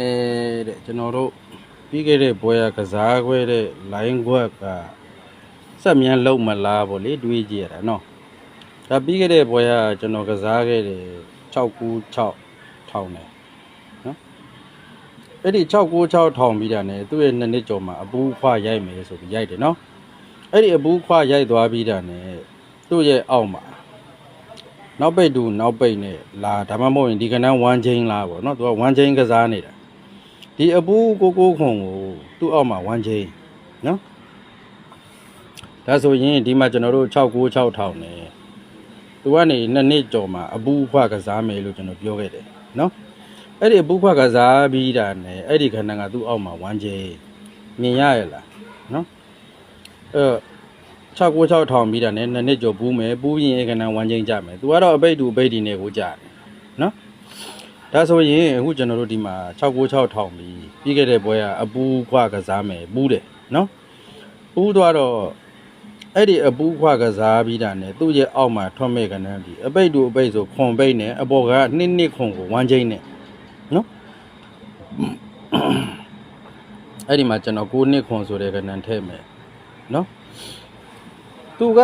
တဲ့ကျွန်တော်တို့ပြီးခဲ့တဲ့ဘွဲရကစားခွဲတဲ့ line ခွက်ကစက်မြန်လုံးမလားဗောလေတွေးကြည့်ရတာနော်ဒါပြီးခဲ့တဲ့ဘွဲရကျွန်တော်ကစားခဲ့တယ်696ထောင်တယ်နော်အဲ့ဒီ696ထောင်ပြီးတာ ਨੇ သူ့ရဲ့နှစ်နှစ်ကျော်မှာအပူးခွရိုက်မယ်ဆိုပြီးရိုက်တယ်နော်အဲ့ဒီအပူးခွရိုက်သွားပြီးတာ ਨੇ သူ့ရဲ့အောက်မှာနောက်ပိတ်တူနောက်ပိတ်နဲ့လာဒါမှမဟုတ်ရင်ဒီကနန်း1 chain လားပေါ့နော်သူက1 chain ကစားနေတာ ဒီအပူကိုကိုခုံကိုသူ့အောက်မှာ1 chain နော်ဒါဆိုရင်ဒီမှာကျွန်တော်တို့696ထောင်နေသူကနေနှစ်နှစ်ကျော်မှာအပူခွကစားမယ်လို့ကျွန်တော်ပြောခဲ့တယ်နော်အဲ့ဒီအပူခွကစားပြီးတာနဲ့အဲ့ဒီခဏကသူ့အောက်မှာ1 chain မြင်ရရလားနော်အဲ696ထောင်ပြီးတာနဲ့နှစ်နှစ်ကျော်ပူးမယ်ပူးရင်အဲ့ကနန်း1 chain ကြမယ်သူကတော့အပိတ်တူအပိတ်ဒီနဲ့ကိုကြတယ်နော် ဒါဆိုရင်အခုကျွန်တော်တို့ဒီမှာ696ထောင်ပြီးပြီးခဲ့တဲ့ပွဲကအပူးခွကစားမယ်ပူးတယ်နော်ပူးသွားတော့အဲ့ဒီအပူးခွကစားပြီးတာနဲ့သူ့ရဲ့အောက်မှာထွက်မဲ့ကနန်းပြီးအပိတ်တူအပိတ်ဆိုခွန်ပိတ်နဲ့အပေါ်ကနှစ်နှစ်ခွန်ကိုဝမ်းချင်းနဲ့နော်အဲ့ဒီမှာကျွန်တော်9နှစ်ခွန်ဆိုတဲ့ကနန်းထည့်မယ်နော်သူက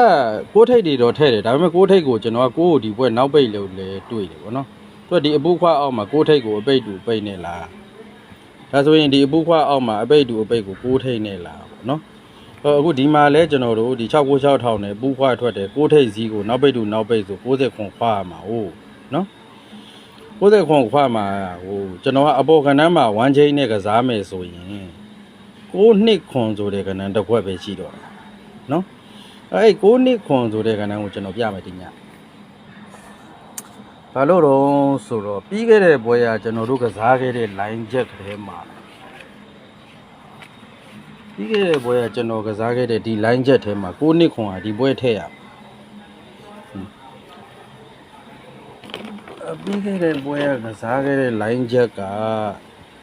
ကိုးထိတ်တွေတော့ထည့်တယ်ဒါပေမဲ့ကိုးထိတ်ကိုကျွန်တော်ကကိုးကိုဒီပွဲနောက်ပိတ်လို့လဲတွေ့တယ်ဗောနော် သူကဒီအပူခွအောက်မှာကိုးထိတ်ကိုအပိတ်တူပိတ်နေလားဒါဆိုရင်ဒီအပူခွအောက်မှာအပိတ်တူအပိတ်ကိုကိုးထိတ်နေလားပေါ့နော်ဟောအခုဒီမှာလဲကျွန်တော်တို့ဒီ696ထောင်နဲ့ပူခွထွက်တယ်ကိုးထိတ်စည်းကိုနောက်ပိတ်တူနောက်ပိတ်ဆို60ခွန်ခွာရမှာဟုတ်နော်60ခွန်ခွာမှာဟိုကျွန်တော်ကအပေါ်ကဏ္ဍမှာ1 chain နဲ့ကစားမယ်ဆိုရင်6နှစ်ခွန်ဆိုတဲ့ကဏ္ဍတစ်ခွက်ပဲရှိတော့တာနော်အဲ့6နှစ်ခွန်ဆိုတဲ့ကဏ္ဍကိုကျွန်တော်ပြမယ်ဒီည ဘာလို့တော့ဆိုတော့ပြီးခဲ့တဲ့ပွဲကကျွန်တော်တို့ကစားခဲ့တဲ့ line jack ကလေးမှာပြီးခဲ့တဲ့ပွဲကကျွန်တော်ကစားခဲ့တဲ့ဒီ line jack ထဲမှာ6နှစ်ခွန်ဟာဒီပွဲထည့်ရမှာအပြီးခဲ့တဲ့ပွဲကကစားခဲ့တဲ့ line jack က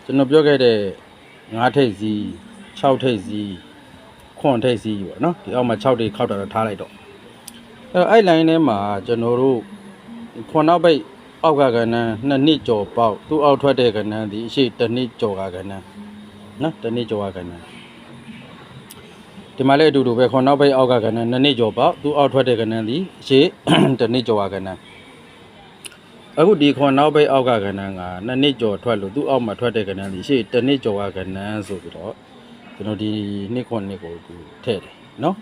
ကျွန်တော်ပြောခဲ့တဲ့9ထိပ်စီး6ထိပ်စီးခွန်ထိပ်စီးပေါ့နော်ဒီအောက်မှာ6ထိပ်ခောက်တာတော့ထားလိုက်တော့အဲ့တော့အဲ့ line ထဲမှာကျွန်တော်တို့ ခွန်နောက်ပိတ်အောက်ကကဏ္ဍနှစ်နှစ်ကျော်ပေါက်သူ့အောက်ထွက်တဲ့ကဏ္ဍဒီအရှိတစ်နှစ်ကျော်ကကဏ္ဍနော်တစ်နှစ်ကျော်ကကဏ္ဍဒီမှာလည်းအတူတူပဲခွန်နောက်ပိတ်အောက်ကကဏ္ဍနှစ်နှစ်ကျော်ပေါက်သူ့အောက်ထွက်တဲ့ကဏ္ဍဒီအရှိတစ်နှစ်ကျော်ကကဏ္ဍအခုဒီခွန်နောက်ပိတ်အောက်ကကဏ္ဍကနှစ်နှစ်ကျော်ထွက်လို့သူ့အောက်မှာထွက်တဲ့ကဏ္ဍဒီအရှိတစ်နှစ်ကျော်ကကဏ္ဍဆိုပြီးတော့ကျွန်တော်ဒီနှစ်ခွန်နှစ်ကိုသူထည့်တယ်နော်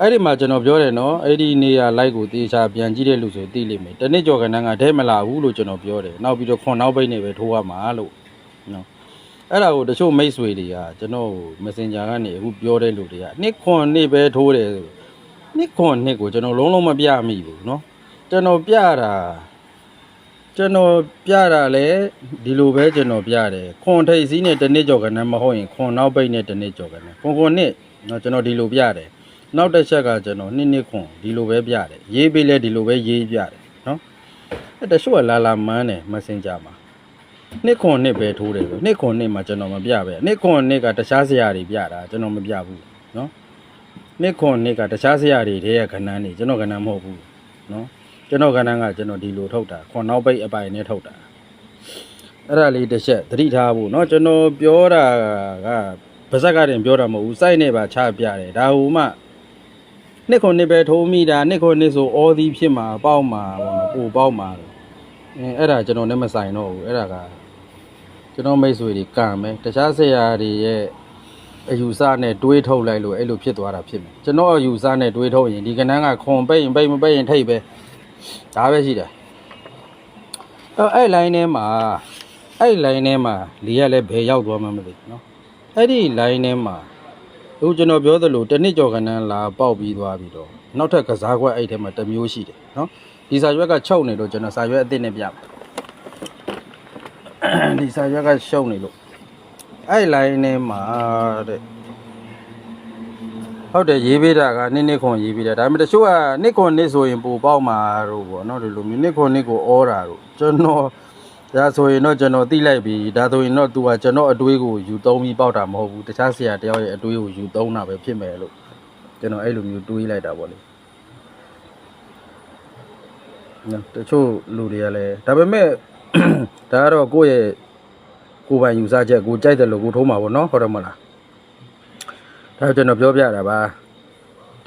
အဲ့ဒီမှာကျွန်တော်ပြောတယ်နော်အဲ့ဒီနေရာလိုက်ကိုတေချာပြန်ကြည့်တဲ့လူဆိုသိလိမ့်မယ်တနစ်ကျော်ကဏ္ဍကထဲမလာဘူးလို့ကျွန်တော်ပြောတယ်နောက်ပြီးတော့ခွန်နောက်ပိတ်နေပဲထိုးရမှာလို့နော်အဲ့ဒါကိုတချို့မိတ်ဆွေတွေကကျွန်တော် Messenger ကနေအခုပြောတဲ့လူတွေကနှစ်ခွန်နှစ်ပဲထိုးတယ်ဆိုနှစ်ခွန်နှစ်ကိုကျွန်တော်လုံးလုံးမပြမိဘူးနော်ကျွန်တော်ပြတာကျွန်တော်ပြတာလဲဒီလိုပဲကျွန်တော်ပြတယ်ခွန်ထိတ်စည်းနဲ့တနစ်ကျော်ကဏ္ဍမဟုတ်ရင်ခွန်နောက်ပိတ်နဲ့တနစ်ကျော်ကဏ္ဍခွန်ခွန်နှစ်နော်ကျွန်တော်ဒီလိုပြတယ် နောက်တစ်ချက်ကကျွန်တော်နှစ်နှစ်ခွန်ဒီလိုပဲပြတယ်ရေးပေးလဲဒီလိုပဲရေးပြတယ်နော်အဲ့တချို့ကလာလာမန်းတယ်မက်ဆင်ဂျာမှာနှစ်ခွန်နှစ်ပဲထိုးတယ်ဆိုနှစ်ခွန်နှစ်မှာကျွန်တော်မပြပဲနှစ်ခွန်နှစ်ကတခြားဆရာတွေပြတာကျွန်တော်မပြဘူးနော်နှစ်ခွန်နှစ်ကတခြားဆရာတွေတည်းရဲ့ခဏန်းနေကျွန်တော်ခဏန်းမဟုတ်ဘူးနော်ကျွန်တော်ခဏန်းကကျွန်တော်ဒီလိုထုတ်တာခွန်နောက်ပိတ်အပိုင်နဲ့ထုတ်တာအဲ့ဒါလေးတစ်ချက်သတိထားဖို့နော်ကျွန်တော်ပြောတာကဗဇက်ကနေပြောတာမဟုတ်ဘူးစိုက်နေပါချပြတယ်ဒါဟိုမှ နှစ်ခုနှစ်ပဲထိုးမိတာနှစ်ခုနှစ်ဆိုအော်သည်ဖြစ်မှာပေါက်မှာပေါ့နော်ပိုပေါက်မှာအဲအဲ့ဒါကျွန်တော်နဲ့မဆိုင်တော့ဘူးအဲ့ဒါကကျွန်တော်မိတ်ဆွေတွေကံပဲတခြားဆရာတွေရဲ့အယူဆနဲ့တွေးထုတ်လိုက်လို့အဲ့လိုဖြစ်သွားတာဖြစ်မယ်ကျွန်တော်အယူဆနဲ့တွေးထုတ်ရင်ဒီကနန်းကခွန်ပိတ်ရင်ပိတ်မပိတ်ရင်ထိတ်ပဲဒါပဲရှိတာအဲ့အဲ့ line ထဲမှာအဲ့ line ထဲမှာလေရလည်းဘယ်ရောက်သွားမှမသိနော်အဲ့ဒီ line ထဲမှာ အခုကျွန်တော်ပြောသလိုတစ်နှစ်ကျော်ကနန်းလာပေါက်ပြီးသွားပြီးတော့နောက်ထပ်ကစားကွက်အဲ့ထဲမှာတစ်မျိုးရှိတယ်နော်ဒီစာရွက်ကချုပ်နေလို့ကျွန်တော်စာရွက်အစ်စ်နဲ့ပြမယ်ဒီစာရွက်ကရှုံနေလို့အဲ့ line ထဲမှာတဲ့ဟုတ်တယ်ရေးပေးတာကနှစ်နှစ်ခွန်ရေးပေးတာဒါပေမဲ့တချို့ကနှစ်ခွန်နှစ်ဆိုရင်ပိုပေါက်မှာတော့ဗောနော်ဒီလိုမျိုးနှစ်ခွန်နှစ်ကိုဩတာတော့ကျွန်တော် ဒါဆိုရင်တော့ကျွန်တော်သိလိုက်ပြီဒါဆိုရင်တော့ तू ကကျွန်တော်အတွေးကိုယူသုံးပြီးပေါက်တာမဟုတ်ဘူးတခြားဆရာတယောက်ရဲ့အတွေးကိုယူသုံးတာပဲဖြစ်မယ်လို့ကျွန်တော်အဲ့လိုမျိုးတွေးလိုက်တာဗောလေနော်တချို့လူတွေကလည်းဒါပေမဲ့ဒါကတော့ကိုယ့်ရဲ့ကိုယ်ပိုင်ယူဆချက်ကိုကြိုက်တယ်လို့ကိုထိုးမှာပေါ့နော်ဟုတ်တယ်မဟုတ်လားဒါကျွန်တော်ပြောပြတာပါ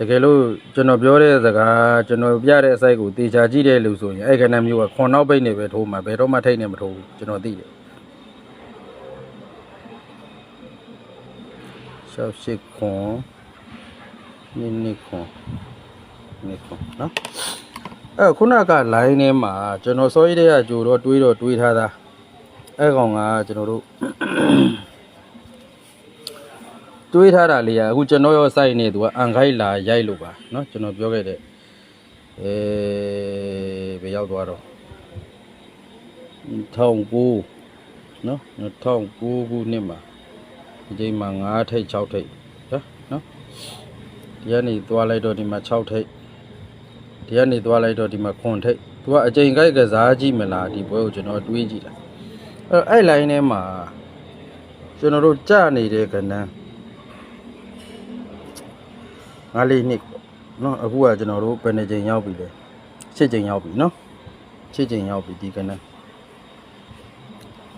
တကယ်လို့ကျွန်တော်ပြောတဲ့စကားကျွန်တော်ပြတဲ့အစိုက်ကိုတေချာကြည့်တဲ့လူဆိုရင်အဲ့ခဏမျိုးကခွန်နောက်ပိတ်နေပဲထိုးမှာဘယ်တော့မှထိတ်နေမထိုးဘူးကျွန်တော်သိတယ်ရှောက်ရှိခွန်နိနိခွန်နိခွန်နော်အဲ့ခုနက line ထဲမှာကျွန်တော်စောရည်တဲ့ကကြိုတော့တွေးတော့တွေးထားတာအဲ့ကောင်ကကျွန်တော်တို့ တွေးထားတာလေးอ่ะအခုကျွန်တော်ရောစိုက်နေသူကအန်ခိုက်လာရိုက်လို့ပါเนาะကျွန်တော်ပြောခဲ့တဲ့အဲဘယ်ရောက်သွားတော့2009เนาะ2009ခုနှစ်မှာဒီချိန်မှာ9ထိပ်6ထိပ်ဟမ်เนาะဒီကနေသွားလိုက်တော့ဒီမှာ6ထိပ်ဒီကနေသွားလိုက်တော့ဒီမှာ9ထိပ်သူကအချိန်ကိုက်ကစားကြည့်မလားဒီပွဲကိုကျွန်တော်တွေးကြည့်တာအဲ့အဲ့ line ထဲမှာကျွန်တော်တို့ကြာနေတဲ့ကဏ္ဍ ငါးလေးနှစ်ပေါ့နော်အခုကကျွန်တော်တို့ဘယ်နှစ်ချိန်ရောက်ပြီလဲရှစ်ချိန်ရောက်ပြီနော်ရှစ်ချိန်ရောက်ပြီဒီကနေ့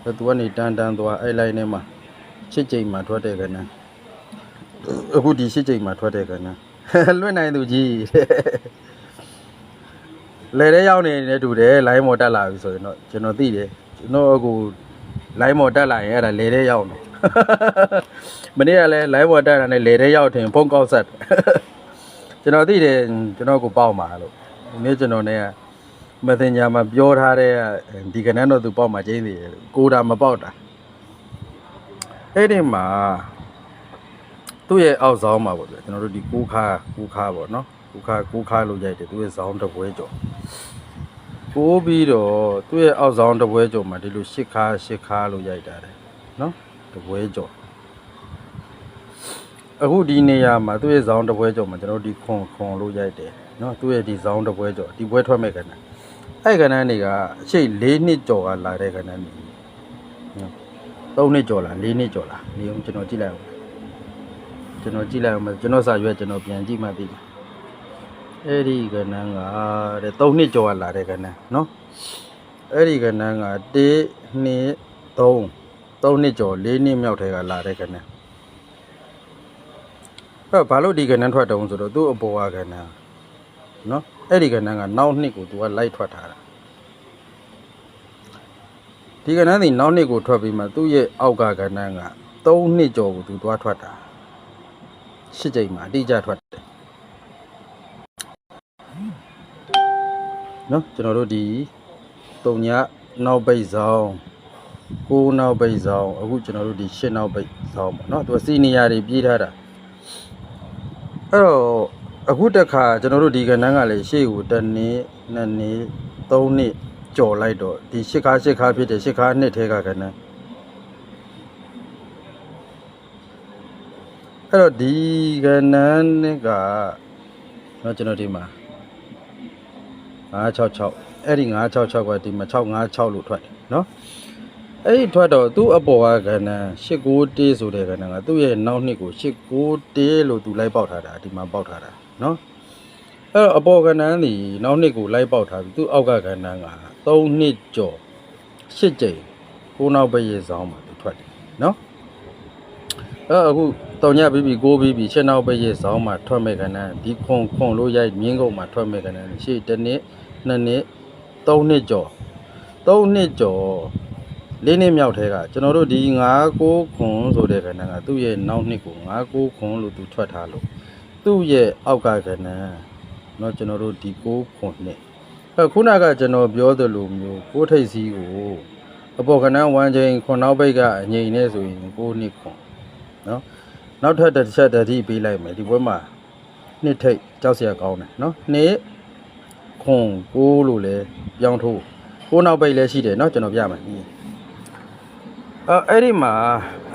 အဲ့သူကနေတန်တန်သွားအဲ့ line ထဲမှာရှစ်ချိန်မှာထွက်တဲ့ကနေ့အခုဒီရှစ်ချိန်မှာထွက်တဲ့ကနေ့လွတ်နိုင်သူကြီးလေတဲ့ရောက်နေနေတူတယ် line မော်တက်လာပြီဆိုရင်တော့ကျွန်တော်သိတယ်ကျွန်တော်အခု line မော်တက်လာရင်အဲ့ဒါလေတဲ့ရောက်နေ မနေ့ကလည်း live ပေါ်တက်တာနဲ့လေတဲ့ရောက်ထင်ဖုန်းကောက်ဆက်တယ်ကျွန်တော်သိတယ်ကျွန်တော်ကိုပေါက်မှာလို့ဒီနေ့ကျွန်တော်နဲ့က messenger မှာပြောထားတဲ့ဒီကနန်းတော့သူပေါက်မှာကျင်းသေးတယ်လို့ကိုတာမပေါက်တာအဲ့ဒီမှာသူ့ရဲ့အောက်ဆောင်မှာပေါ့ဗျာကျွန်တော်တို့ဒီကိုခါကိုခါပေါ့နော်ကိုခါကိုခါလို့ရိုက်တယ်သူ့ရဲ့ဇောင်းတစ်ပွဲကျော်ကိုပြီးတော့သူ့ရဲ့အောက်ဆောင်တစ်ပွဲကျော်မှာဒီလိုရှစ်ခါရှစ်ခါလို့ရိုက်တာတယ်နော် တစ်ပွဲကျော် အခုဒီနေရာမှာသူ့ရဲ့ဇောင်းတစ်ပွဲကျော်မှာကျွန်တော်တို့ဒီခွန်ခွန်လို့ရိုက်တယ်เนาะသူ့ရဲ့ဒီဇောင်းတစ်ပွဲကျော်ဒီပွဲထွက်မဲ့ကဏ္ဍအဲ့ကဏ္ဍနေကအချိန်၄နှစ်ကျော်ကလာတဲ့ကဏ္ဍနေနော်၃နှစ်ကျော်လား၄နှစ်ကျော်လားနေအောင်ကျွန်တော်ကြည့်လိုက်အောင်ကျွန်တော်ကြည့်လိုက်အောင်ကျွန်တော်စာရွက်ကျွန်တော်ပြန်ကြည့်မှသိတယ်အဲ့ဒီကဏ္ဍကတဲ့၃နှစ်ကျော်ကလာတဲ့ကဏ္ဍเนาะအဲ့ဒီကဏ္ဍက1 2 3 3နှစ်ကျော်၄နှစ်မြောက်ထဲကလာတဲ့ကဏ္ဍအဲ့ဘာလို့ဒီကဏ္ဍထွက်တုံးဆိုတော့သူ့အပေါ်ကကဏ္ဍနော်အဲ့ဒီကဏ္ဍကနောက်နှစ်ကိုသူကလိုက်ထွက်ထားတာဒီကဏ္ဍဒီနောက်နှစ်ကိုထွက်ပြီးမှသူ့ရဲ့အောက်ကကဏ္ဍက3နှစ်ကျော်ကိုသူသွားထွက်တာရှစ်ကြိမ်မှာအတိအကျထွက်တယ်နော်ကျွန်တော်တို့ဒီတုံညနောက်ပိတ်ဆောင် ကိုးနောက်ပိတ်ဆောင်အခုကျွန်တော်တို့ဒီရှစ်နောက်ပိတ်ဆောင်ပေါ့နော်သူကစီနီယာတွေပြေးထားတာအဲ့တော့အခုတစ်ခါကျွန်တော်တို့ဒီကဏ္ဍကလည်းရှေ့ကိုတစ်နှစ်နှစ်နှစ်သုံးနှစ်ကြော်လိုက်တော့ဒီရှစ်ခါရှစ်ခါဖြစ်တဲ့ရှစ်ခါနှစ်ထဲကကဏ္ဍအဲ့တော့ဒီကဏ္ဍနဲ့ကနော်ကျွန်တော်ဒီမှာ966အဲ့ဒီ966ကဒီမှာ656လို့ထွက်တယ်နော် အဲ့ဒီထွက်တော့သူ့အပေါ်ကကဏ္ဍ891ဆိုတဲ့ကဏ္ဍကသူ့ရဲ့နောက်နှစ်ကို891လို့သူလိုက်ပေါက်ထားတာဒီမှာပေါက်ထားတာနော်အဲ့တော့အပေါ်ကဏ္ဍนี่နောက်နှစ်ကိုလိုက်ပေါက်ထားပြီးသူ့အောက်ကကဏ္ဍက3နှစ်ကျော်8ကြိမ်ကိုနောက်ဘက်ရေဆောင်မှာသူထွက်တယ်နော်အဲ့အခုတောင်ညပြီးပြီးကိုပြီးပြီးရှင်းနောက်ဘက်ရေဆောင်မှာထွက်မဲ့ကဏ္ဍဒီခွန်ခွန်လို့ရိုက်မြင်းကုန်မှာထွက်မဲ့ကဏ္ဍရှေ့တစ်နှစ်နှစ်နှစ်3နှစ်ကျော်3နှစ်ကျော် လေးနှစ်မြောက်ထဲကကျွန်တော်တို့ဒီ9ကိုခွန်ဆိုတဲ့ကဏ္ဍကသူ့ရဲ့နောက်နှစ်ကို9ကိုခွန်လို့သူထွက်ထားလို့သူ့ရဲ့အောက်ကကဏ္ဍเนาะကျွန်တော်တို့ဒီ9ခွန်နှစ်အဲခုနကကျွန်တော်ပြောသလိုမျိုးကိုထိတ်စည်းကိုအပေါ်ကဏ္ဍဝမ်းချိန်ခွန်နောက်ပိတ်ကအငိမ့်နေဆိုရင်9နှစ်ခွန်เนาะနောက်ထပ်တစ်ချက်တတိပေးလိုက်မယ်ဒီဘွဲမှာနှစ်ထိတ်ကြောက်စရာကောင်းတယ်เนาะနှစ်ခွန်9လို့လဲပြောင်းထိုး9နောက်ပိတ်လည်းရှိတယ်เนาะကျွန်တော်ပြမယ် အဲအဲ့ဒီမှာ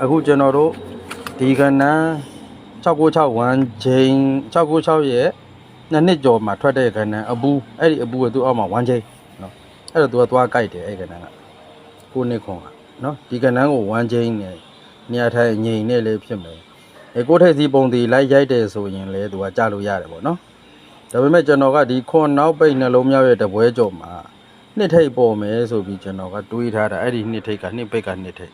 အခုကျွန်တော်တို့ဒီကဏ္ဍ696ချိန်696ရဲ့နှစ်နှစ်ကျော်မှာထွက်တဲ့ကဏ္ဍအပူအဲ့ဒီအပူကသူ့အောက်မှာ1ချိန်နော်အဲ့တော့သူကသွားကြိုက်တယ်အဲ့ဒီကဏ္ဍကကိုနှစ်ခွန်ကနော်ဒီကဏ္ဍကို1ချိန်နဲ့နေရာထိုင်ငိန်နဲ့လည်းဖြစ်မယ်အဲကိုထိတ်စီပုံတီလိုက်ရိုက်တယ်ဆိုရင်လည်းသူကကြားလို့ရတယ်ပေါ့နော်ဒါပေမဲ့ကျွန်တော်ကဒီခွန်နောက်ပိတ်နှလုံးမြောက်ရဲ့တပွဲကျော်မှာ နှစ်ထိတ်ပေါ်မယ်ဆိုပြီးကျွန်တော်ကတွေးထားတာအဲ့ဒီနှစ်ထိတ်ကနှစ်ပိတ်ကနှစ်ထိတ်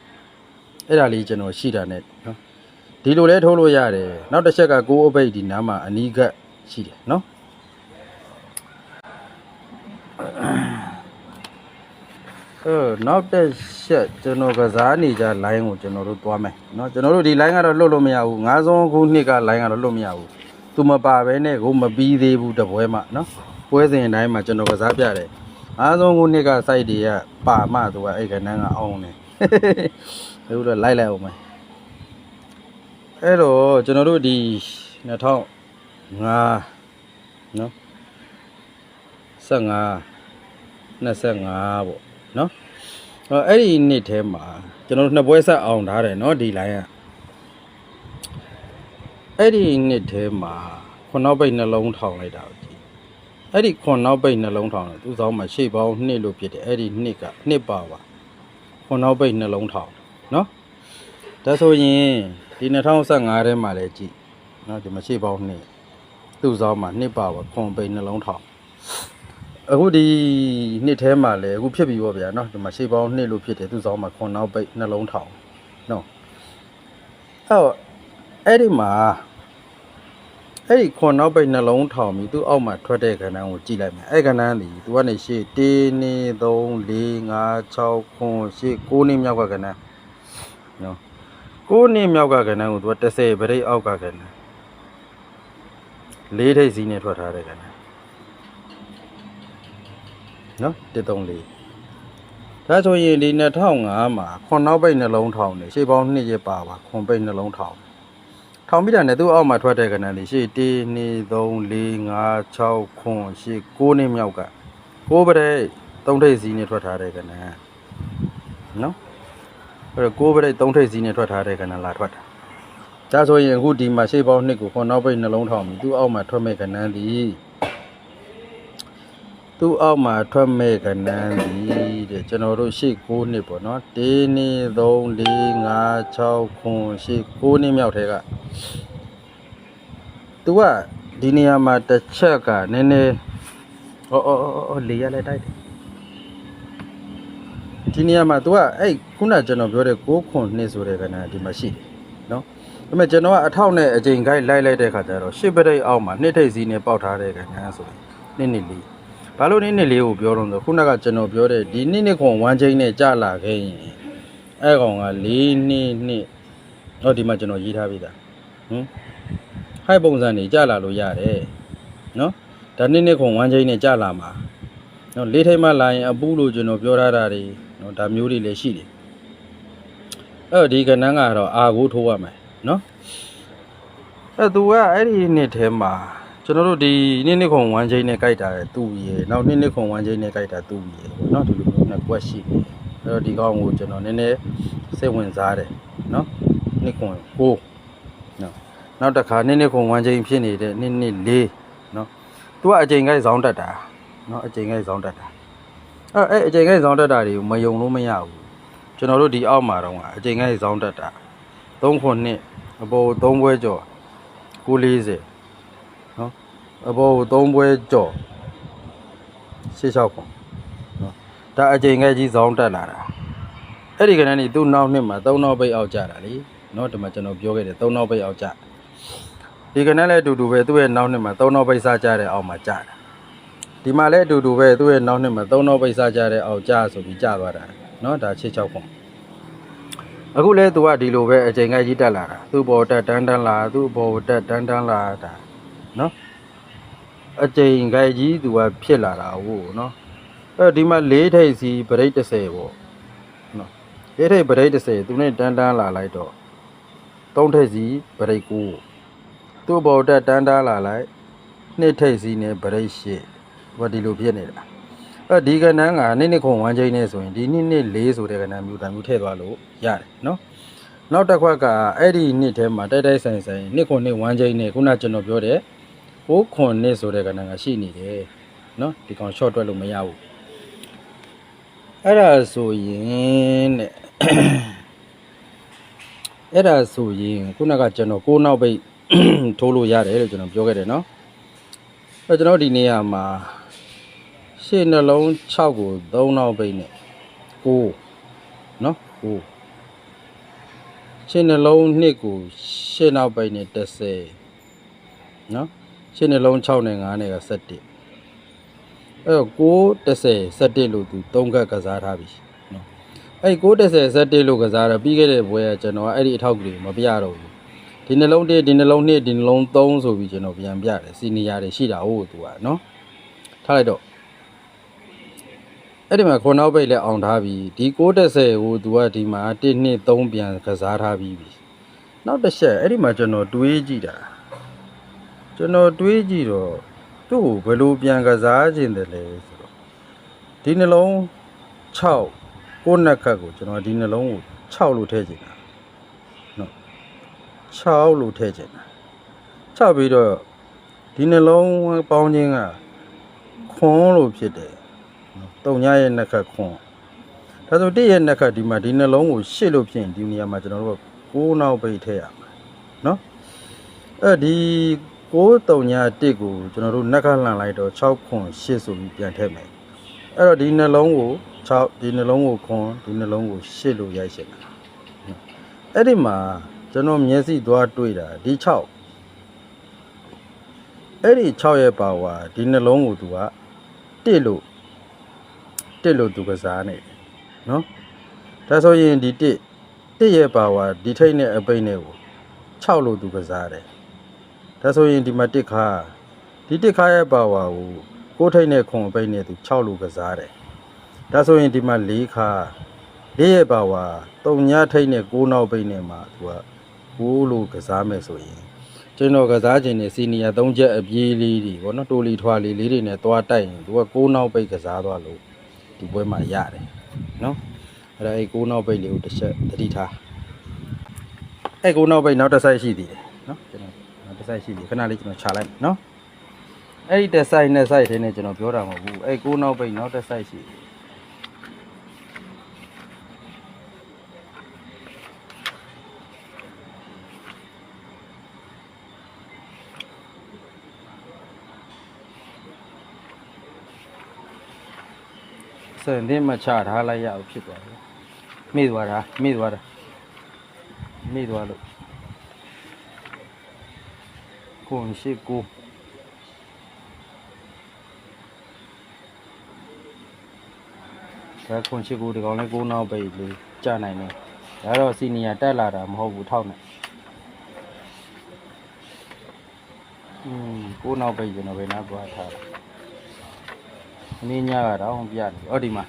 အဲ့ဒါလေးကျွန်တော်ရှိတာ ਨੇ နော်ဒီလိုလဲထိုးလို့ရတယ်နောက်တစ်ချက်ကကိုးအပိတ်ဒီနားမှာအနီးကပ်ရှိတယ်နော်အဲနောက်တစ်ချက်ကျွန်တော်ကစားနေကြ line ကိုကျွန်တော်တို့သွားမယ်เนาะကျွန်တော်တို့ဒီ line ကတော့လွတ်လို့မရဘူးငါးစုံခုနှစ်က line ကတော့လွတ်မရဘူးသူမပါဘဲနဲ့ကိုမပြီးသေးဘူးတပွဲမှเนาะပွဲစဉ်တိုင်းမှာကျွန်တော်ကစားပြတယ် အားဆုံးခုနှစ်ကစိုက်တွေကပါမသူကအဲ့ကနန်းကအောင်းတယ်အခုတော့လိုက်လိုက်အောင်မယ်အဲ့တော့ကျွန်တော်တို့ဒီ2005နော်25 25ပေါ့နော်အဲ့ဒီနှစ်ထဲမှာကျွန်တော်တို့နှစ်ပွဲဆက်အောင်ထားတယ်နော်ဒီလိုင်းကအဲ့ဒီနှစ်ထဲမှာခုနောက်ပိတ်နှလုံးထောင်လိုက်တာ အဲ့ဒီခွန်နောက်ပိတ်နှလုံးထောင်သူ့ဆောင်မှာရှေ့ပေါင်းနှစ်လို့ဖြစ်တယ်အဲ့ဒီနှစ်ကနှစ်ပါပါခွန်နောက်ပိတ်နှလုံးထောင်နော်ဒါဆိုရင်ဒီ2015ထဲမှာလည်းကြည့်နော်ဒီမှာရှေ့ပေါင်းနှစ်သူ့ဆောင်မှာနှစ်ပါပါခွန်ပိတ်နှလုံးထောင်အခုဒီနှစ်ထဲမှာလည်းအခုဖြစ်ပြီပေါ့ဗျာနော်ဒီမှာရှေ့ပေါင်းနှစ်လို့ဖြစ်တယ်သူ့ဆောင်မှာခွန်နောက်ပိတ်နှလုံးထောင်နော်အဲ့တော့အဲ့ဒီမှာ အဲ့ဒီခွန်နောက်ပိတ်နှလုံးထောင်ပြီးသူ့အောက်မှာထွက်တဲ့ခဏန်းကိုကြည့်လိုက်မယ်အဲ့ခဏန်းကြီးသူကနေရှေ့1 2 3 4 5 6ခွန်ရှေ့9နှစ်မြောက်ကခဏန်းနော်9နှစ်မြောက်ကခဏန်းကိုသူက30ဗရိတ်အောက်ကခဏန်းလေးထိပ်စီးနဲ့ထွက်ထားတဲ့ခဏန်းနော်134ဒါဆိုရင်ဒီ2005မှာခွန်နောက်ပိတ်နှလုံးထောင်နေရှေ့ပေါင်း2ရက်ပါပါခွန်ပိတ်နှလုံးထောင် ထောင်ပြီးတာနဲ့သူ့အောက်မှာထွက်တဲ့ကဏ္ဍလေးရှေ့1 2 3 4 5 6ခွန်ရှေ့9နှစ်မြောက်က6ပရိတ်3ထိပ်စီးနဲ့ထွက်ထားတဲ့ကဏ္ဍနော်အဲ့တော့6ပရိတ်3ထိပ်စီးနဲ့ထွက်ထားတဲ့ကဏ္ဍလာထွက်တာဒါဆိုရင်အခုဒီမှာရှေ့ပေါင်း2ကိုခွန်နောက်ပိတ်နှလုံးထောင်ပြီးသူ့အောက်မှာထွက်မဲ့ကဏ္ဍဒီ သူ့အောက်မှာထွက်မဲ့ကနန်းဒီတဲ့ကျွန်တော်တို့ရှေ့6နှစ်ပေါ့နော်1 2 3 4 5 6ခွန်ရှေ့6နှစ်မြောက်ထဲကသူကဒီနေရာမှာတစ်ချက်ကနည်းနည်းအော်အော်အော်အော်လေရလိုက်တိုက်တယ်ဒီနေရာမှာ तू ကအဲ့ခုနကျွန်တော်ပြောတဲ့6ခွန်နှစ်ဆိုတဲ့ကနန်းဒီမှာရှိတယ်နော်ဒါပေမဲ့ကျွန်တော်ကအထောက်နဲ့အချိန်ခိုက်လိုက်လိုက်တဲ့ခါကျတော့ရှစ်ပရိတ်အောက်မှာနှစ်ထိပ်စီးနဲ့ပေါက်ထားတဲ့ကနန်းဆိုရင်နှစ်နှစ်လေး ဘာလို့နည်းနည်းလေးကိုပြောတော့ဆိုခုနကကျွန်တော်ပြောတဲ့ဒီနှစ်နှစ်ခွန်1ချိန်နဲ့ကြာလာခဲ့ရင်အဲ့ကောင်က4နှစ်နှစ်ဟောဒီမှာကျွန်တော်ရေးထားပြီးသားဟင်ဟိုက်ပုံစံနေကြာလာလို့ရတယ်နော်ဒါနှစ်နှစ်ခွန်1ချိန်နဲ့ကြာလာမှာနော်လေးထိပ်မှလာရင်အပူလို့ကျွန်တော်ပြောထားတာတွေနော်ဒါမျိုးတွေလည်းရှိတယ်အဲ့တော့ဒီကဏ္ဍကတော့အာကိုထိုးရမယ်နော်အဲ့သူကအဲ့ဒီနှစ်ထဲမှာ ကျွန်တော်တို့ဒီနေ့နေ့ခွန်1ချိန်နဲ့ကြိုက်တာသူ့ရေနောက်နေ့နေ့ခွန်1ချိန်နဲ့ကြိုက်တာသူ့ရေပေါ့နော်ဒီလိုမျိုးနဲ့ကွက်ရှိအဲ့တော့ဒီကောင်ကိုကျွန်တော်နည်းနည်းစိတ်ဝင်စားတယ်နော်နေ့ခွန်6နော်နောက်တစ်ခါနေ့နေ့ခွန်1ချိန်ဖြစ်နေတဲ့နေ့နေ့4နော်သူကအချိန်ကိုက်ဇောင်းတက်တာနော်အချိန်ကိုက်ဇောင်းတက်တာအဲ့အဲ့အချိန်ကိုက်ဇောင်းတက်တာတွေကိုမယုံလို့မရဘူးကျွန်တော်တို့ဒီအောက်မှာတော့အချိန်ကိုက်ဇောင်းတက်တာ3ခွန်နှစ်အပေါ်3ဘွဲကျော်940နော် အပေါ်ကို၃ပွဲကြော်ရှေ့လျှောက်ခွန်နော်ဒါအချိန်ငယ်ကြီးဇောင်းတက်လာတာအဲ့ဒီကနေ့นี่သူ့နောက်နှစ်မှာ၃နောက်ပိတ်အောက်ကြတာလေနော်ဒီမှာကျွန်တော်ပြောခဲ့တယ်၃နောက်ပိတ်အောက်ကြဒီကနေ့လည်းအတူတူပဲသူ့ရဲ့နောက်နှစ်မှာ၃နောက်ပိတ်စားကြတဲ့အောက်မှာကြတာဒီမှာလည်းအတူတူပဲသူ့ရဲ့နောက်နှစ်မှာ၃နောက်ပိတ်စားကြတဲ့အောက်ကြဆိုပြီးကြသွားတာနော်ဒါရှေ့လျှောက်ခွန်အခုလဲသူကဒီလိုပဲအချိန်ငယ်ကြီးတက်လာတာသူ့ဘောတက်တန်းတန်းလာသူ့ဘောတက်တန်းတန်းလာတာနော် အကြိမ်ခိုင်ကြီးသူကဖြစ်လာတာဟုတ်နော်အဲဒီမှာလေးထိပ်စီပရိတ်30ပေါ့နော်လေးထိပ်ပရိတ်30သူနဲ့တန်းတန်းလာလိုက်တော့သုံးထိပ်စီပရိတ်9သူ့ဘောတက်တန်းတန်းလာလိုက်နှစ်ထိပ်စီနဲ့ပရိတ်8ဘာဒီလိုဖြစ်နေတာအဲဒီကဏ္ဍကနှစ်နှစ်ခွန်1ချိန်နဲ့ဆိုရင်ဒီနှစ်နှစ်4ဆိုတဲ့ကဏ္ဍမျိုးတမျိုးထည့်သွားလို့ရတယ်နော်နောက်တစ်ခွက်ကအဲ့ဒီနှစ်ထဲမှာတိုက်တိုက်ဆိုင်ဆိုင်နှစ်ခွန်နှစ်1ချိန်နဲ့ခုနကျွန်တော်ပြောတဲ့ 6ခွန်နှစ်ဆိုတဲ့ကဏ္ဍကရှိနေတယ်နော်ဒီကောင် short တွက်လို့မရဘူးအဲ့ဒါဆိုရင်တဲ့အဲ့ဒါဆိုရင်ခုနကကျွန်တော်ကိုးနောက်ပိတ်ထိုးလို့ရတယ်လို့ကျွန်တော်ပြောခဲ့တယ်နော်အဲ့ကျွန်တော်ဒီနေရာမှာရှေ့နှလုံး6ကို3နောက်ပိတ်နဲ့9နော်9ရှင်းနှလုံးနှစ်ကိုရှင်းနောက်ပိတ်နဲ့30နော် ရှင်းနှလုံး6နဲ့9နဲ့က17အဲ့တော့9 30 17လို့သူ3ခက်ကစားထားပြီနော်အဲ့9 30 17လို့ကစားတော့ပြီးခဲ့တဲ့ဘွဲကကျွန်တော်ကအဲ့ဒီအထောက်ကလေးမပြတော့ဘူးဒီနှလုံး1ဒီနှလုံး2ဒီနှလုံး3ဆိုပြီးကျွန်တော်ပြန်ပြတယ်စီနီယာတွေရှိတာဟုတ်သူကနော်ထားလိုက်တော့အဲ့ဒီမှာခုနောက်ပိတ်လည်းအောင်ထားပြီဒီ630ကိုသူကဒီမှာ1 2 3ပြန်ကစားထားပြီးပြီနောက်တစ်ချက်အဲ့ဒီမှာကျွန်တော်တွေးကြည့်တာ ကျွန်တော်တွေးကြည့်တော့သူ့ကိုဘယ်လိုပြန်ကစားခြင်းတယ်လဲဆိုတော့ဒီနှလုံး6ကိုနက်ခတ်ကိုကျွန်တော်ဒီနှလုံးကို6လို့ထည့်ခြင်းတာနော်6လို့ထည့်ခြင်းတာ6ပြီးတော့ဒီနှလုံးပေါင်းခြင်းကခွန်းလို့ဖြစ်တယ်တုံညရဲ့နက်ခတ်ခွန်းဒါဆိုတည့်ရဲ့နက်ခတ်ဒီမှာဒီနှလုံးကိုရှစ်လို့ဖြစ်ရင်ဒီနေရာမှာကျွန်တော်တို့က6နောက်ပိတ်ထည့်ရမှာနော်အဲဒီ 6တုံည1ကိုကျွန်တော်တို့နှက်ခတ်လှန်လိုက်တော့6ခွန်8ဆိုပြီးပြန်ထည့်မယ်အဲ့တော့ဒီနှလုံးကို6ဒီနှလုံးကိုခွန်ဒီနှလုံးကို8လို့ရိုက်ရှင်းတာအဲ့ဒီမှာကျွန်တော်မျက်စိသွားတွေ့တာဒီ6အဲ့ဒီ6ရဲ့ပါဝါဒီနှလုံးကိုသူက1လို့တစ်လို့သူကစားနေတယ်နော်ဒါဆိုရင်ဒီတစ်တစ်ရဲ့ပါဝါဒီထိတ်နဲ့အပိတ်နဲ့ကို6လို့သူကစားတယ် ဒါဆိုရင်ဒီမှာတစ်ခါဒီတစ်ခါရဲ့ပါဝါကိုကိုးထိတ်နဲ့ခွန်အပိတ်နဲ့သူ6လို့ကစားတယ်ဒါဆိုရင်ဒီမှာ၄ခါ၄ရဲ့ပါဝါ3ညထိတ်နဲ့6နောက်ပိတ်နဲ့မှာသူက6လို့ကစားမယ်ဆိုရင်ကျွန်တော်ကစားခြင်းနဲ့စီနီယာ3ချက်အပြေးလေးတွေဗောနော်တိုလီထွာလီလေးတွေနဲ့သွားတိုက်ရင်သူက6နောက်ပိတ်ကစားသွားလို့ဒီပွဲမှာရတယ်နော်အဲ့ဒါအဲ့ကိုးနောက်ပိတ်လေးကိုတစ်ချက်သတိထားအဲ့ကိုးနောက်ပိတ်နောက်တစ်ဆိုင်ရှိသေးတယ်နော်ကျွန်တော်နောက်တစ် ဆိုင်ရှိသေးခဏလေးကျွန်တော်ခြာလိုက်မယ်နော်အဲ့ဒီတစ်ဆိုင်နဲ့ဆိုင်ထဲနဲ့ကျွန်တော်ပြောတာမဟုတ်ဘူးအဲ့ကိုးနောက်ပိတ်နောက်တစ်ဆိုင်ရှိသေးတယ်စံတင်မချထားလိုက်ရအောင်ဖြစ်သွားတယ်မိသွားတာမိသွားတာမိသွားလို့ ကိုန်ရှိကိုဒါခွန်ရှိကိုဒီကောင်လေးကိုနောက်ပိတ်လေးကြာနိုင်တယ်ဒါတော့စီနီယာတက်လာတာမဟုတ်ဘူးထောက်နေอืมကိုနောက်ပိတ်ကျွန်တော်ဘယ်နာသွားထားတာအနည်းညကတော့ပြတယ်အော်ဒီမှာ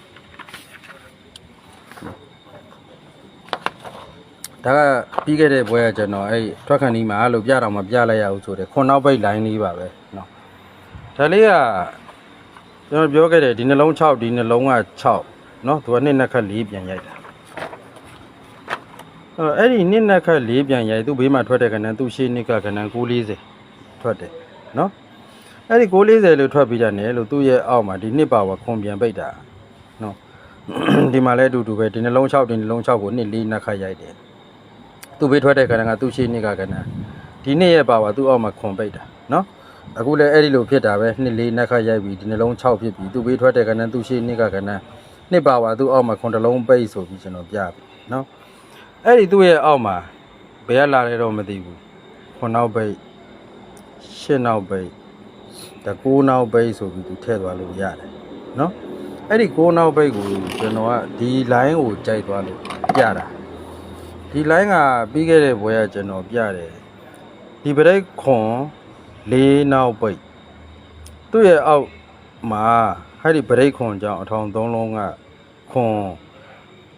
ဒါကပြီးခဲ့တဲ့ဘွဲကကျွန်တော်အဲ့ထွက်ခဏီမှာအဲ့လိုပြတော့မပြလိုက်ရဘူးဆိုတယ်ခွန်နောက်ပိတ်လိုင်းလေးပါပဲเนาะဒါလေးကကျွန်တော်ပြောခဲ့တယ်ဒီနှလုံး6ဒီနှလုံးက6เนาะသူကနှစ်နှစ်ခက်၄ပြန်ရိုက်တာအဲ့ဒီနှစ်နှစ်ခက်၄ပြန်ရိုက်သူ့ဘေးမှာထွက်တဲ့ကဏ္ဍသူ့ရှေ့နှစ်ကကဏ္ဍ940ထွက်တယ်เนาะ အဲ့ဒီ640လို့ထွက်ပြီးတာ ਨੇ လို့သူ့ရဲ့အောက်မှာဒီနှစ်ပါဝါခွန်ပြန်ပိတ်တာနော် ဒီမှာလည်းအတူတူပဲဒီနှလုံး6ဒီနှလုံး6ကိုနှစ်လေးနှစ်ခါရိုက်တယ် သူ့ဘေးထွက်တဲ့ခဏကသူ့ရှိနှစ်ကကဏ္ဍဒီနှစ်ရဲ့ပါဝါသူ့အောက်မှာခွန်ပိတ်တာနော်အခုလည်းအဲ့ဒီလိုဖြစ်တာပဲနှစ်လေးနှစ်ခါရိုက်ပြီးဒီနှလုံး6ဖြစ်ပြီးသူ့ဘေးထွက်တဲ့ကဏ္ဍသူ့ရှိနှစ်ကကဏ္ဍနှစ်ပါဝါသူ့အောက်မှာခွန်တစ်လုံးပိတ်ဆိုပြီးကျွန်တော်ပြပြီနော်အဲ့ဒီသူ့ရဲ့အောက်မှာဘယ်ကလာလဲတော့မသိဘူးခွန်နောက်ပိတ်ရှင်းနောက်ပိတ်ဒါ6နောက်ဘိတ်ဆိုပြီးသူထည့်သွားလို့ရတယ်နော်အဲ့ဒီ6နောက်ဘိတ်ကိုကျွန်တော်ကဒီ line ကိုကြိုက်သွားလို့ပြတာ ဒီ line ကပြီးခဲ့တဲ့ဘွဲကကျွန်တော်ပြတယ်ဒီဘရိတ်ခွန်၄နောက်ဘိတ်သူ့ရဲ့အောက်မှာအဲ့ဒီဘရိတ်ခွန်ကြောင့်အထောင်၃လုံးကခွန်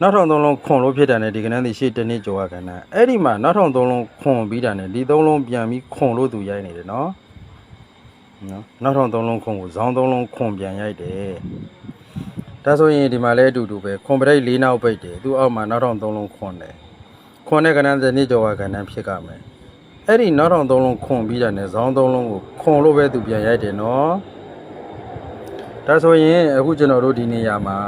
နောက်ထောင်သုံးလုံးခွန်လို့ဖြစ်တာနဲ့ဒီကနန်းဒီရှေ့တစ်နှစ်ကျော်ကကနန်းအဲ့ဒီမှာနောက်ထောင်သုံးလုံးခွန်ပြီးတာနဲ့ဒီသုံးလုံးပြန်ပြီးခွန်လို့သူရိုက်နေတယ်နော်နော်နောက်ထောင်သုံးလုံးခွန်ကိုဇောင်းသုံးလုံးခွန်ပြန်ရိုက်တယ်ဒါဆိုရင်ဒီမှာလည်းအတူတူပဲခွန်ပရိတ်၄နောက်ပိတ်တယ်သူ့အောက်မှာနောက်ထောင်သုံးလုံးခွန်တယ် ခွန်တဲ့ကဏ္ဍဇနိကျော်ကကဏ္ဍဖြစ်ကြမယ်အဲ့ဒီနောက်ထောင်သုံးလုံးခွန်ပြီးတာနဲ့ဇောင်းသုံးလုံးကိုခွန်လို့ပဲသူပြန်ရိုက်တယ်နော်ဒါဆိုရင်အခုကျွန်တော်တို့ဒီနေရာမှာ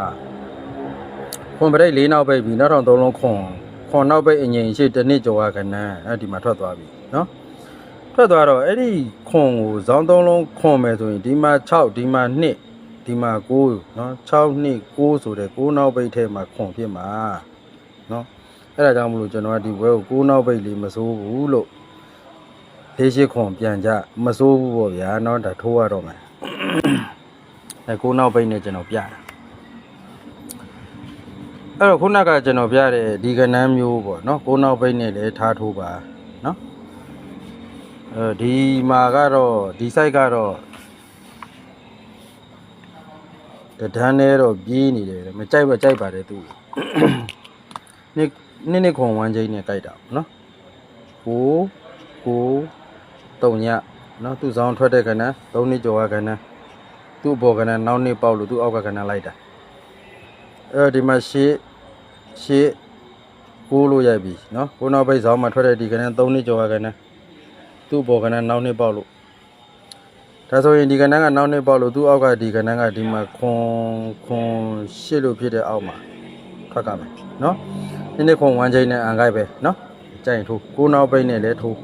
ခွန်ပရိတ်၄နောက်ပိတ်ပြီးနောက်ထောင်သုံးလုံးခွန်ခွန်နောက်ပိတ်အငိမ်ရှိတစ်နှစ်ကျော်ကကဏ္ဍအဲ့ဒီမှာထွက်သွားပြီနော် ထွက်သွားတော့အဲ့ဒီခွန်ကိုဇောင်းသုံးလုံးခွန်မယ်ဆိုရင်ဒီမှာ6ဒီမှာ2ဒီမှာ9เนาะ6 2 9ဆိုတဲ့9နောက်ပိတ်ထဲမှာခွန်ဖြစ်မှာเนาะ အဲ့ဒါကြောင့်မလို့ကျွန်တော်ကဒီဘွဲကိုကိုးနောက်ပိတ်လေးမစိုးဘူးလို့လေးရှိခွန်ပြန်ကြမစိုးဘူးပေါ့ဗျာเนาะဒါထိုးရတော့မယ်အဲကိုးနောက်ပိတ်နဲ့ကျွန်တော်ပြတာအဲ့တော့ခုနကကျွန်တော်ပြတဲ့ဒီကနန်းမျိုးပေါ့เนาะကိုးနောက်ပိတ်နဲ့လည်းထားထိုးပါเนาะအဲဒီမှာကတော့ဒီ site ကတော့တဒန်းနဲ့တော့ပြေးနေတယ်မကြိုက်ပါကြိုက်ပါတယ်သူ နှစ် နှစ်နှစ်ခွန်ဝမ်းချင်းနဲ့ကြိုက်တာပေါ့နော်ကိုကိုတုံညနော်သူ့ဆောင်ထွက်တဲ့ကဏ္ဍသုံးနှစ်ကျော်ကကဏ္ဍသူ့ဘောကဏ္ဍနောက်နှစ်ပေါက်လို့သူ့အောက်ကကဏ္ဍလိုက်တာအဲဒီမှာရှေ့ရှေ့ကိုလို့ရိုက်ပြီနော်ကိုနောက်ပိတ်ဆောင်မှာထွက်တဲ့ဒီကဏ္ဍသုံးနှစ်ကျော်ကကဏ္ဍသူ့ဘောကဏ္ဍနောက်နှစ်ပေါက်လို့ဒါဆိုရင်ဒီကဏ္ဍကနောက်နှစ်ပေါက်လို့သူ့အောက်ကဒီကဏ္ဍကဒီမှာခွန်ခွန်ရှစ်လို့ဖြစ်တဲ့အောက်မှာထွက်ကမယ် နှစ်နှစ်ခွန်ဝမ်းချိန်နဲ့အန်ကိုက်ပဲနော်ကြိုင်ထိုးကိုနောက်ပိတ်နဲ့လည်းထိုး